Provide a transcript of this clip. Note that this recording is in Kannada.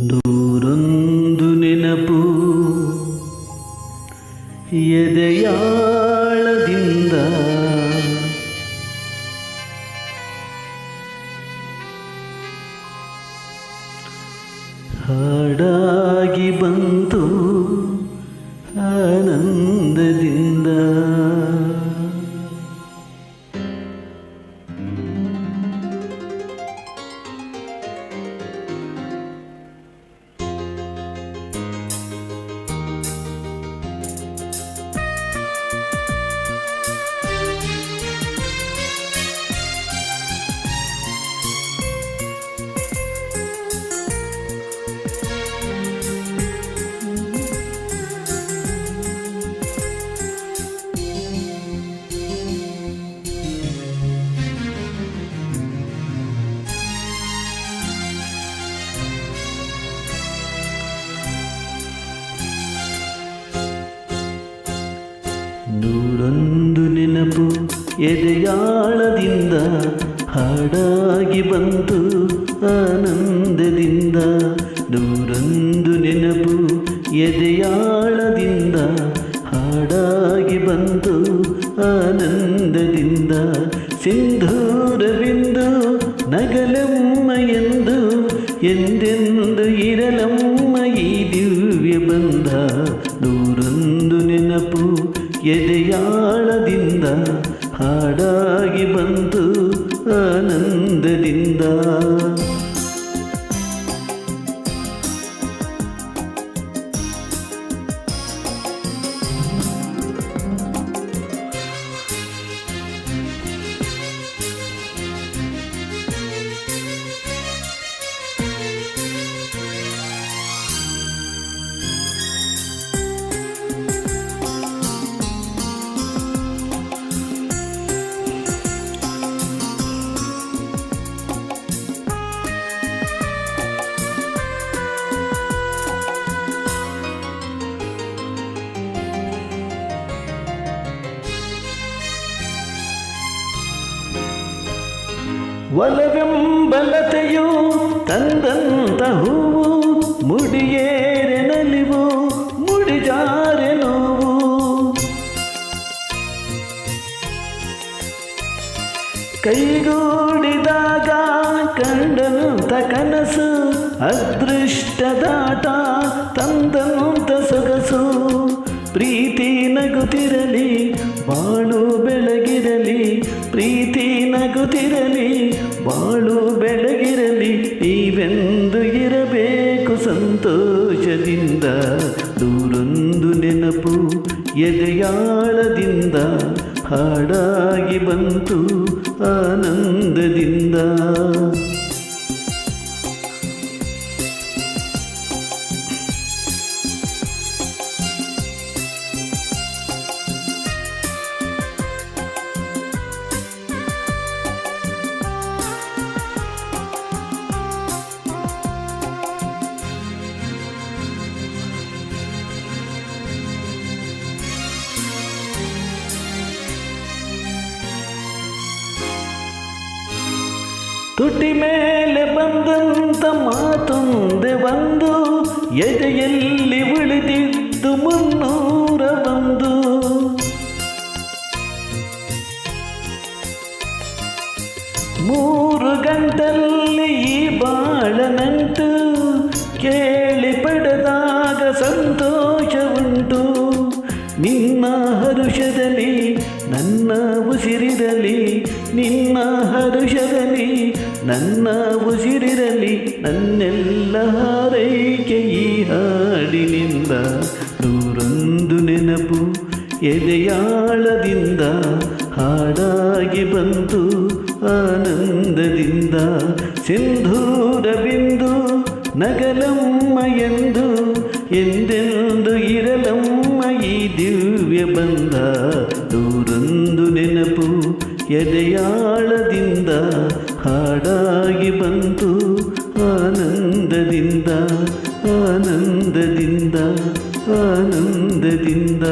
ನೂರೊಂದು ನೆನಪು ಎದೆಯಾಳದಿಂದ ಹಾಡಾಗಿ ಬಂತು. ನೂರೊಂದು ನೆನಪು ಎದೆಯಾಳದಿಂದ ಹಾಡಾಗಿ ಬಂತು ಆನಂದದಿಂದ. ನೂರೊಂದು ನೆನಪು ಎದೆಯಾಳದಿಂದ ಹಾಡಾಗಿ ಬಂತು ಆನಂದದಿಂದ. ಸಿಂಧೂರವೆಂದು ನಗಲಮ್ಮ ಎಂದು ಎಂದೆಂದು ಇರಲಮ್ಮ ಈ ದಿವ್ಯ ಬಂಧ ಎದೆಯಾಳದಿಂದ ಹಾಡಾಗಿ ಬಂತು ಆನಂದದಿಂದ ಒಲವೆಂಬಲತೆಯು ತಂದಂತ ಹೂವು, ಮುಡಿಯೇರೆ ನಲಿವು, ಮುಡಿಜಾರೆ ನೋವು. ಕೈಗೂಡಿದಾಗ ಕಂಡಂತ ಕನಸು ಅದೃಷ್ಟದಾಟ ತಂದಂತ ಸೊಗಸು. ಪ್ರೀತಿ ನಗುತ್ತಿರಲಿ ಬಾಣ ಪ್ರೀತಿ ನಗುತ್ತಿರಲಿ ಬಾಳು ಬೆಳಗಿರಲಿ ನೀವೆಂದು ಇರಬೇಕು ಸಂತೋಷದಿಂದ. ದೂರೊಂದು ನೆನಪು ಎದೆಯಾಳದಿಂದ ಹಾಡಾಗಿ ಬಂತು ಆನಂದದಿಂದ. ತುಟಿ ಮೇಲೆ ಬಂದಂತ ಮಾತೊಂದೆ ಬಂದು, ಎದೆಯಲ್ಲಿ ಉಳಿದಿದ್ದು ಮುನ್ನೂರ ಬಂದು ಮೂರು ಗಂಟಲ್ಲಿ ಈ ಬಾಳ ನಂಟು ಕೇಳಿ ಪಡೆದಾಗ ಸಂತೋಷ ಉಂಟು. ನಿನ್ನ ಹರುಷದಲ್ಲಿ, ನನ್ನ ಉಸಿರಿರಲಿ, ನಿನ್ನ ನನ್ನ ಉಸಿರಿರಲಿ ನನ್ನೆಲ್ಲ ಹಾರೈಕೆ ಈ ಹಾಡಿನಿಂದ. ದೂರೊಂದು ನೆನಪು ಎದೆಯಾಳದಿಂದ ಹಾಡಾಗಿ ಬಂತು ಆನಂದದಿಂದ. ಸಿಂಧೂರ ಬಿಂದು ನಗಲಮ್ಮ ಎಂದು ಎಂದೆಂದು ಇರಲಮ್ಮ ಈ ದಿವ್ಯ ಬಂದ. ದೂರೊಂದು ನೆನಪು ಎದೆಯಾಳದಿಂದ ಹಾಡಾಗಿ ಬಂತು ಆನಂದದಿಂದ ಆನಂದದಿಂದ ಆನಂದದಿಂದ.